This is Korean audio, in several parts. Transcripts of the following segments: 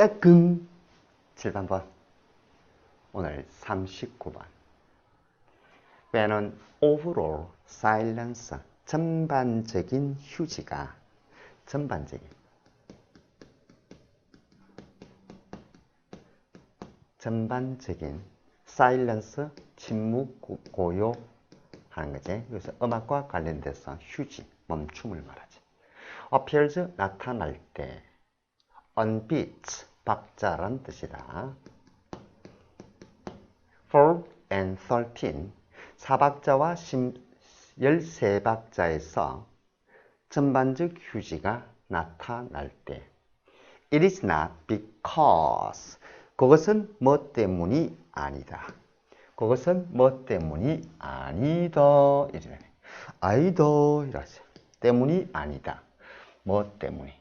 까꿍 7번 번. 오늘 39번. When an overall silence 전반적인 휴지가 전반적인. 전반적인 silence 침묵 고요 하는 거지. 그래서 음악과 관련돼서 휴지 멈춤을 말하지. appears 나타날 때. Unbeat 박자란 뜻이다. 4 and 13 사박자와 13박자에서 전반적 휴지가 나타날 때 It is not because 그것은 뭐 때문이 아니다. 그것은 뭐 때문이 아니다. 이래. 아이다. 이러지. 때문이 아니다. 뭐 때문이.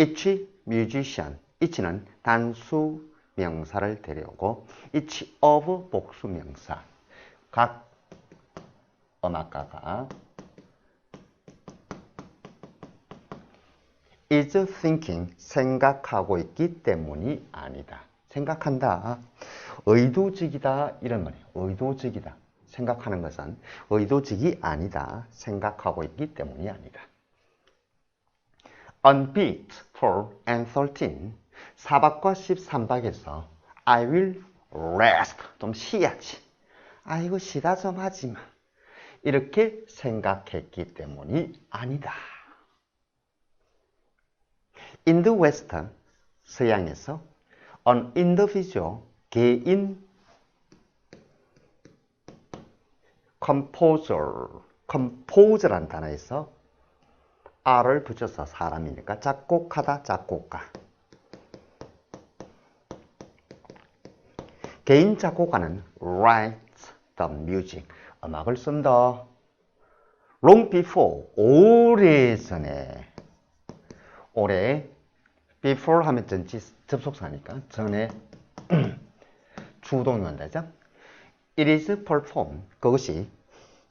Each musician. each는 단수 명사를 데려오고 each of 복수 명사. 각 음악가가 is thinking 생각하고 있기 때문이 아니다. 생각한다. 의도적이다 이런 말이에요. 의도적이다. 생각하는 것은 의도적이 아니다. 생각하고 있기 때문이 아니다. Unbeat 4 and 13 4박과 13박에서 I will rest 좀 쉬야지. 아이고 쉬다 좀 하지마. 이렇게 생각했기 때문이 아니다. In the West, 서양에서 an individual, 개인 composer, composer란 단어에서 R을 붙여서 사람이니까 작곡하다, 작곡가. 개인 작곡가는 writes the music, 음악을 쓴다. long before, 오래전에 올해 before 하면 전치 접속사니까 전에 주동용한다죠. It is performed. 그것이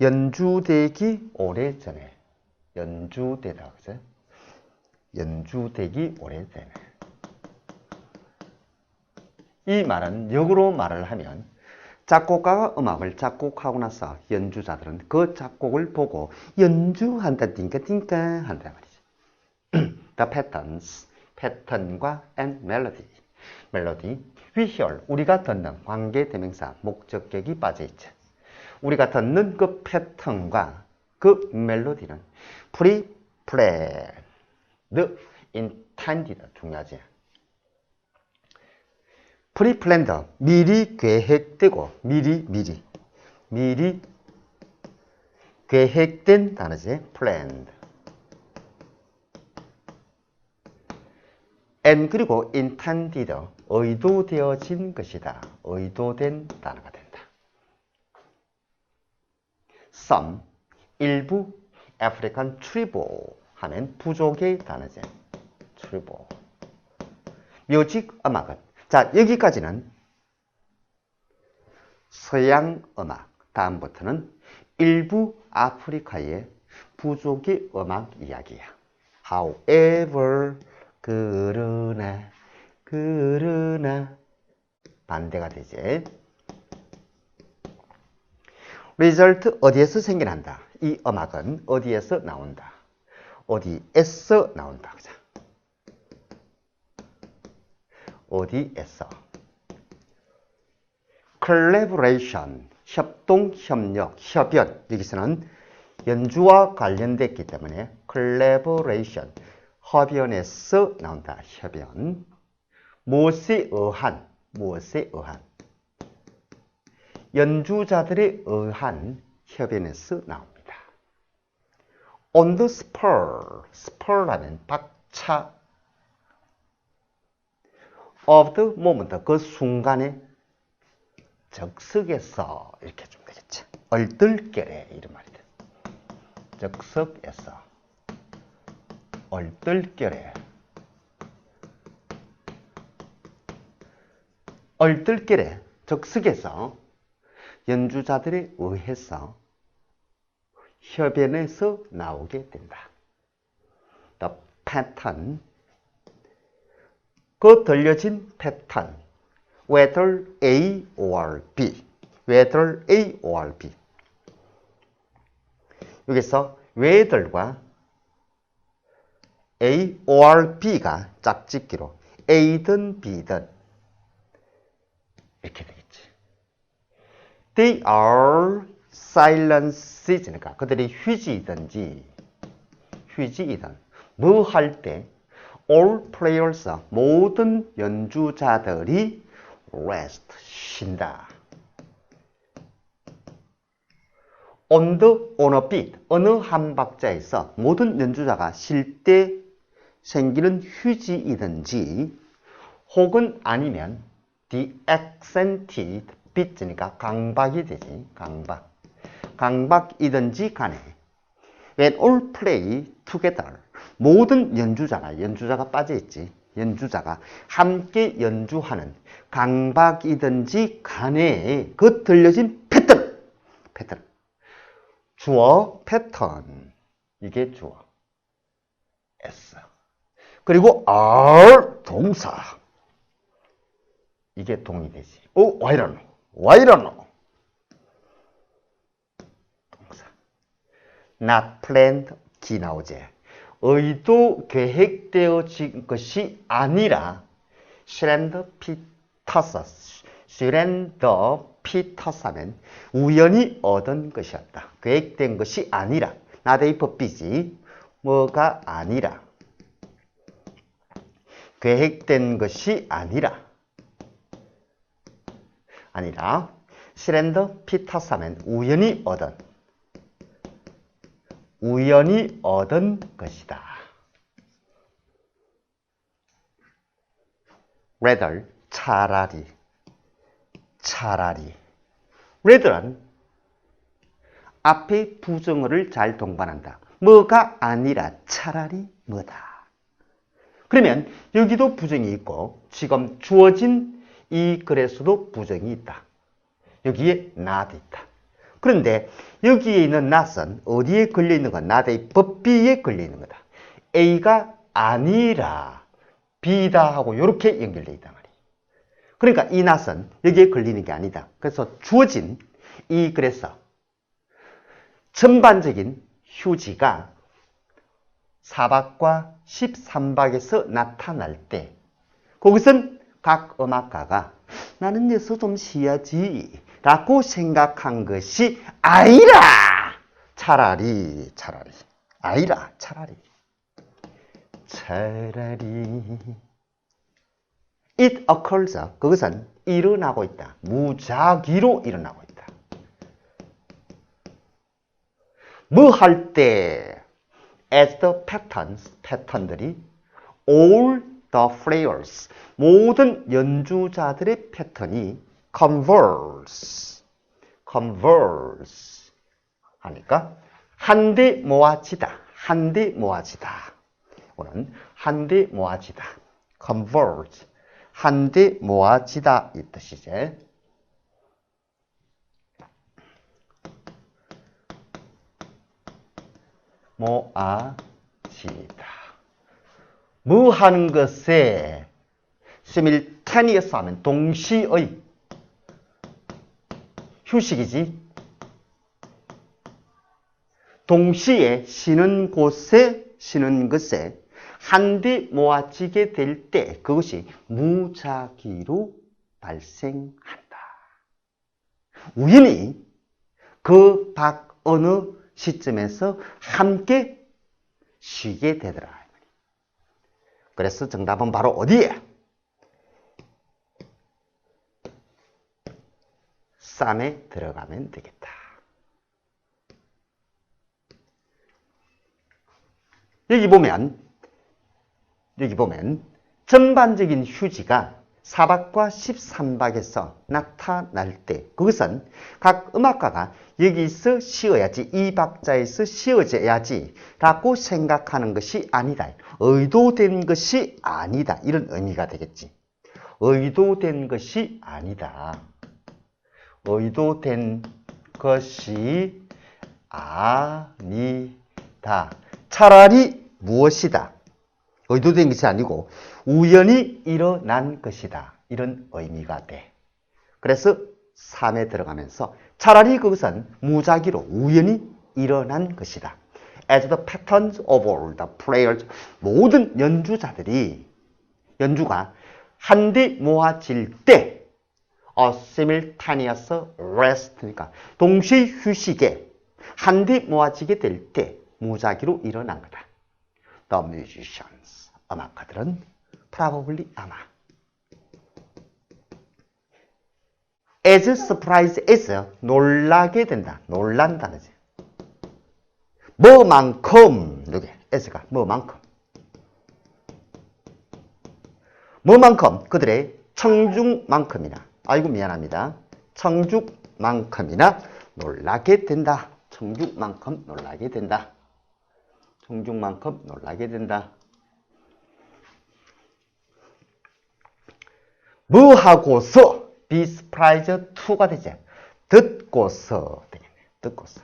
연주되기 오래전에 연주되다 그죠? 연주되기 오래전에 이 말은 역으로 말을 하면 작곡가가 음악을 작곡하고 나서 연주자들은 그 작곡을 보고 연주한다 띵까 띵까 한다 말이죠. The patterns, 패턴과 and melody, 멜로디, we hear, 우리가 듣는 관계 대명사, 목적격이 빠져 있죠. 우리가 듣는 그 패턴과 그 멜로디는 pre-planned, intended 중요하지. pre-planned, 미리 계획되고 미리 미리 미리 계획된 단어지. planned. and 그리고 intended 의도되어진 것이다. 의도된 단어가 된다. some 일부 아프리칸 트리보 하면 부족의 단어지. 트리보. 묘직 음악은 자 여기까지는 서양 음악 다음부터는 일부 아프리카의 부족의 음악 이야기야. However 그러나 그러나 반대가 되지. 리절트 어디에서 생겨난다. 이 음악은 어디에서 나온다. 어디에서 나온다. 그죠? 어디에서 collaboration 협동, 협력, 협연 여기서는 연주와 관련됐기 때문에 collaboration 협연에서 나온다. 협연. 무엇에 의한, 무엇에 의한. 연주자들에 의한 협연에서 나옵니다. On the spur, spur라는 박차 of the moment, 그 순간에 적석에서 이렇게 좀 되겠지. 얼떨결에 이런 말이 돼. 적석에서 얼떨결에 얼떨결에 적석에서 연주자들에 의해서 협연에서 나오게 된다. the pattern 그 들려진 패턴 whether A or B whether A or B 여기서 whether과 A or B가 짝짓기로 A든 B든 이렇게 되겠지. They are silences니까 그들이 휴지이든지 휴지이든 뭐 할 때 all players 모든 연주자들이 rest 쉰다. on the on a beat 어느 한 박자에서 모든 연주자가 쉴 때 생기는 휴지이든지 혹은 아니면 the accented beat니까 강박이 되지 강박 강박이든지 간에 when all play together 모든 연주자가 연주자가 빠져있지 연주자가 함께 연주하는 강박이든지 간에 그 들려진 패턴 패턴 주어 패턴 이게 주어 S 그리고 R 동사 이게 동이 되지 어? 와 이러노? 와 이러노? 동사 not planned 기 나오지. 의도 계획되어진 것이 아니라 슈렌더 피터스 슈렌더 피터스하면 우연히 얻은 것이었다. 계획된 것이 아니라 나데이 법비지 뭐가 아니라. 계획된 것이 아니라. 아니라 슈렌더 피터스하면 우연히 얻은 우연히 얻은 것이다. rather 차라리 차라리 rather는 앞에 부정어를 잘 동반한다. 뭐가 아니라 차라리 뭐다. 그러면 여기도 부정이 있고 지금 주어진 이 글에서도 부정이 있다. 여기에 not 있다. 그런데 여기에 있는 not은 어디에 걸려 있는 건 not의 법비에 걸려 있는 거다. A가 아니라 B다 하고 이렇게 연결되어 있단 말이에요. 그러니까 이 not은 여기에 걸리는 게 아니다. 그래서 주어진 이 글에서 전반적인 휴지가 4박과 13박에서 나타날 때 거기선 각 음악가가 나는 여기서 좀 쉬어야지 라고 생각한 것이 아니라 차라리 차라리 아니라 차라리 차라리 it occurs. 그것은 일어나고 있다. 무작위로 일어나고 있다. 뭐 할 때 as the patterns 패턴들이 all the players 모든 연주자들의 패턴이 converse, converse 하니까 한데 모아지다, 한데 모아지다. 오늘 한데 모아지다, converge, 한데 모아지다 이 뜻이지. 모아지다. 뭐 하는 것에 simultaneous 하면 동시의 휴식이지. 동시에 쉬는 곳에 쉬는 것에 한데 모아지게 될 때 그것이 무작위로 발생한다. 우연히 그 밖 어느 시점에서 함께 쉬게 되더라. 그래서 정답은 바로 어디에? 쌈에 들어가면 되겠다. 여기 보면 여기 보면 전반적인 휴지가 4박과 13박에서 나타날 때 그것은 각 음악가가 여기서 쉬어야지 이 박자에서 쉬어져야지 라고 생각하는 것이 아니다. 의도된 것이 아니다. 이런 의미가 되겠지. 의도된 것이 아니다. 의도된 것이 아니다. 차라리 무엇이다. 의도된 것이 아니고 우연히 일어난 것이다. 이런 의미가 돼. 그래서 3에 들어가면서 차라리 그것은 무작위로 우연히 일어난 것이다. As the patterns of all the players 모든 연주자들이 연주가 한데 모아질 때 a simultaneous rest니까 동시에 휴식에 한데 모아지게 될 때 무작위로 일어난 거다. The musicians 음악가들은 probably 아마 as surprised as 놀라게 된다. 놀란다는 지. 뭐만큼 이게 as가 뭐만큼 뭐만큼 그들의 청중만큼이나 아이고 미안합니다. 청중만큼이나 놀라게 된다. 청중만큼 놀라게 된다. 청중만큼 놀라게 된다. 뭐 하고서 be surprised to가 되지. 듣고서 되겠네. 듣고서.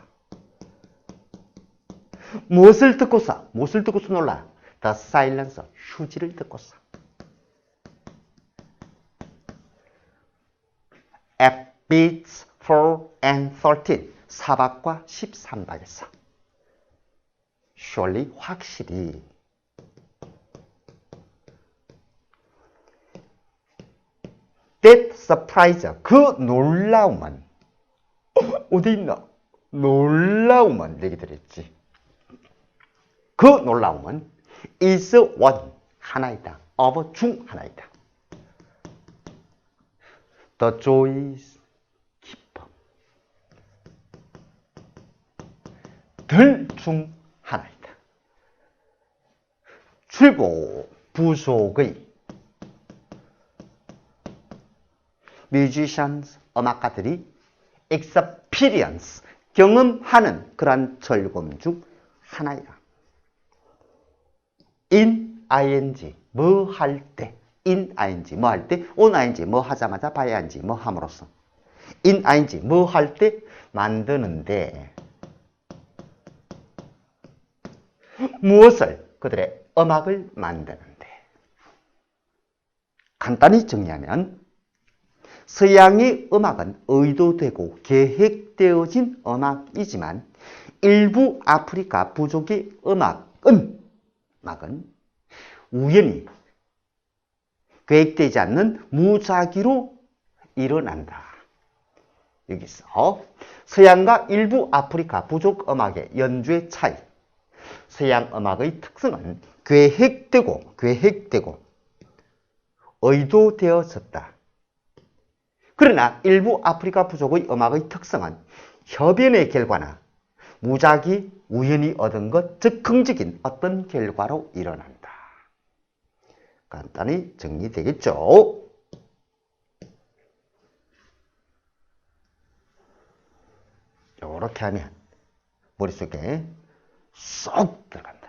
무엇을 듣고서? 무엇을 듣고서 놀라? The silence, 휴지를 듣고서. Beats 4 and 13, 사박과 13박에서. surely, 확실히. That surprise, 그 놀라움은 어디 있나? 놀라움은 얘기 드렸지. 그 놀라움은 is one 하나이다. of 중 하나이다. The joy is 기쁨. 들 중 하나이다. 출고 부속의 musicians 음악가들이 experience 경험하는 그러한 즐거움 중 하나이다. in ing 뭐 할 때 in ing 뭐 할 때 on ing 뭐 하자마자 by ing 뭐 함으로써 in ing 뭐 할 때 만드는데 무엇을 그들의 음악을 만드는데 간단히 정리하면 서양의 음악은 의도되고 계획되어진 음악이지만 일부 아프리카 부족의 음악은 음악은 우연히 계획되지 않는 무작위로 일어난다. 여기서 서양과 일부 아프리카 부족 음악의 연주의 차이. 서양 음악의 특성은 계획되고 계획되고 의도되어졌다. 그러나 일부 아프리카 부족의 음악의 특성은 협연의 결과나 무작위 우연히 얻은 것 즉흥적인 어떤 결과로 일어난다. 간단히 정리되겠죠? 이렇게 하면 머릿속에 쏙 들어간다.